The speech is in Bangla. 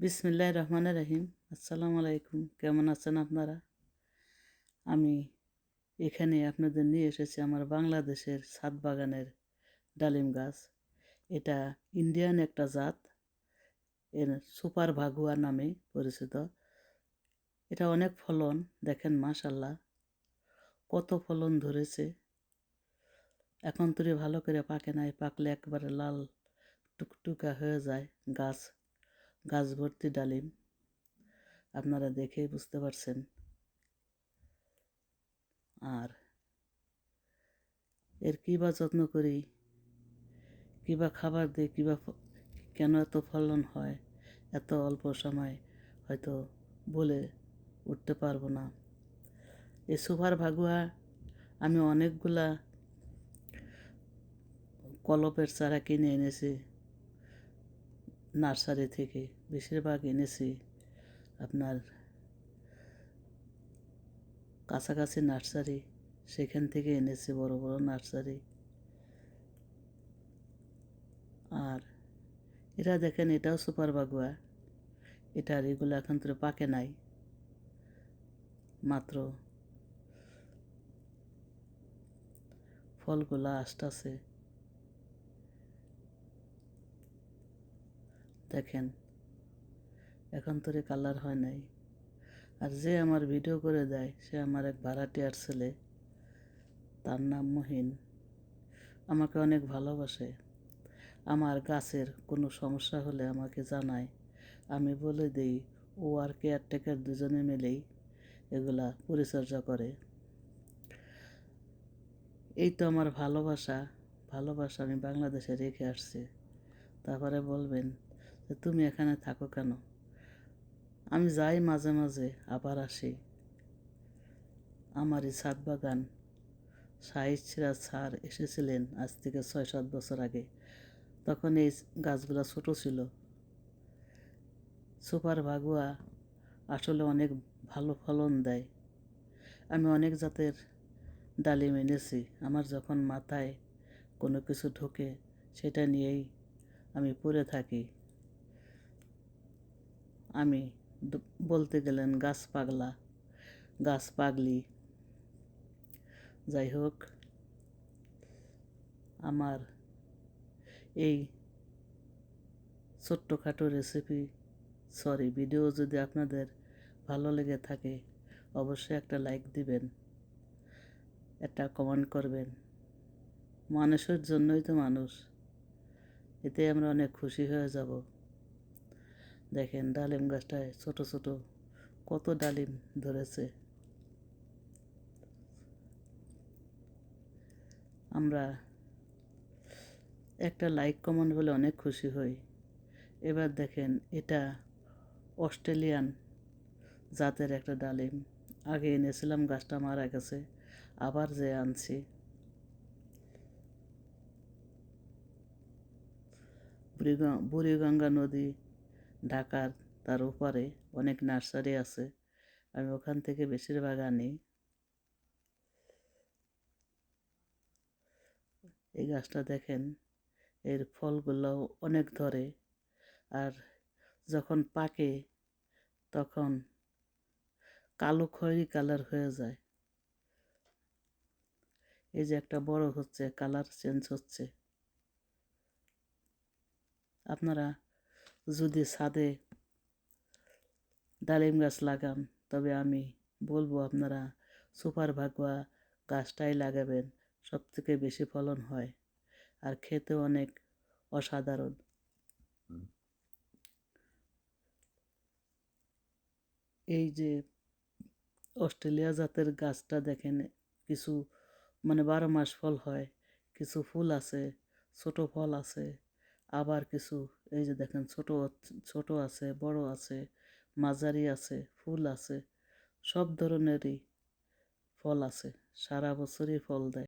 বিসমিল্লাহ রহমানের রহিম। আসসালামু আলাইকুম। কেমন আছেন আপনারা? আমি এখানে আপনাদের নিয়ে এসেছি আমার বাংলাদেশের ছাদ বাগানের ডালিম গাছ। এটা ইন্ডিয়ান একটা জাত। এর সুপার ভাগুয়া নামে পরিচিত। এটা অনেক ফলন, দেখেন মাশাল্লাহ কত ফলন ধরেছে। এখন তুই ভালো করে পাকে নাই, পাকলে একবারে লাল টুকটুকা হয়ে যায় গাছ। গাছ ভর্তি ডালিম। আপনারা দেখেই বুঝতে পারছেন। আর এর কী বা যত্ন করি? কী বা খাবার দিই? কী বা কেন এত ফলন হয়? এত অল্প সময় হয়তো বলে উঠতে পারব না। এই সুপার ভাগুয়া, আমি অনেকগুলা কলপের চারা কিনে এনেছি। নার্সারি থেকে বেশিরভাগ এনেছি আপনার কাছাকাছি নার্সারি, সেখান থেকে এনেছি বড় বড় নার্সারি। আর এরা দেখেন এটাও সুপার বাগুয়া এটার এগুলো এখন তো পাকে নাই। মাত্র ফলগুলো আসতেছে। দেখেন এখন তোরে কালার হয় নাই। আর যে আমার ভিডিও করে দেয়, সে আমার এক ভাড়াটিয়ার ছেলে। তার নাম মহিন। আমাকে অনেক ভালোবাসে। আমার গাছের কোনো সমস্যা হলে আমাকে জানায়। আমি বলে দিই, ও আর কেয়ারটেকার দুজনে মিলেই এগুলা পরিচর্যা করে। এই তো আমার ভালোবাসা। ভালোবাসা আমি বাংলাদেশে রেখে আসছি। তারপরে বলবেন তুমি এখানে থাকো কেন? আমি যাই মাঝে মাঝে, আবার আসি। আমার এই ছাদ বাগান সাহিদ সিরাজ স্যার এসেছিলেন আজ থেকে ছয় সাত বছর আগে। তখন এই গাছগুলো ছোট ছিল। সুপার ভাগুয়া আসলে অনেক ভালো ফলন দেয়। আমি অনেক জাতের ডালিম এনেছি। আমার যখন মাথায় কোনো কিছু ঢোকে, সেটা নিয়েই আমি পড়ে থাকি। আমি বলতে গেলেন গাছ পাগলা, গাছ পাগলি। যাই হোক, আমার এই ছোট্টখাটো রেসিপি সরি ভিডিও যদি আপনাদের ভালো লেগে থাকে, অবশ্যই একটা লাইক দিবেন, একটা কমেন্ট করবেন। মানুষের জন্যই তো মানুষ, এতে আমরা অনেক খুশি হয়ে যাব। দেখেন ডালিম গাছটায় ছোট ছোট কত ডালিম ধরেছে। আমরা একটা লাইক কমেন্ট বলে অনেক খুশি হই। এবার দেখেন এটা অস্ট্রেলিয়ান জাতের একটা ডালিম। আগে এনেছিলাম, গাছটা মারা গেছে, আবার যে আনছি। বুড়িগঙ্গা নদী ঢাকার তার উপরে অনেক নার্সারি আছে। আমি ওখান থেকে বেশিরভাগ আনি। এই গাছটা দেখেন, এর ফলগুলো অনেক ধরে। আর যখন পাকে, তখন কালো খয়েরি কালার হয়ে যায়। এই যে একটা বড় হচ্ছে, কালার চেঞ্জ হচ্ছে। আপনারা যদি ছাদে ডালিম গাছ লাগান, তবে আমি বলব আপনারা সুপার ভাগুয়া গাছটাই লাগাবেন সব থেকে বেশি ফলন হয় আর খেতে অনেক অসাধারণ। এই যে অস্ট্রেলিয়া জাতের গাছটা দেখেন, কিছু মানে বারো মাস ফল হয়, কিছু ফুল আছে, ছোট ফল আছে আবার কিছু, এই যে দেখেন ছোট ছোট আছে, বড় আছে, মাঝারি আছে, ফুল আছে, সব ধরনেরই ফল আছে, সারা বছরই ফল দেয়।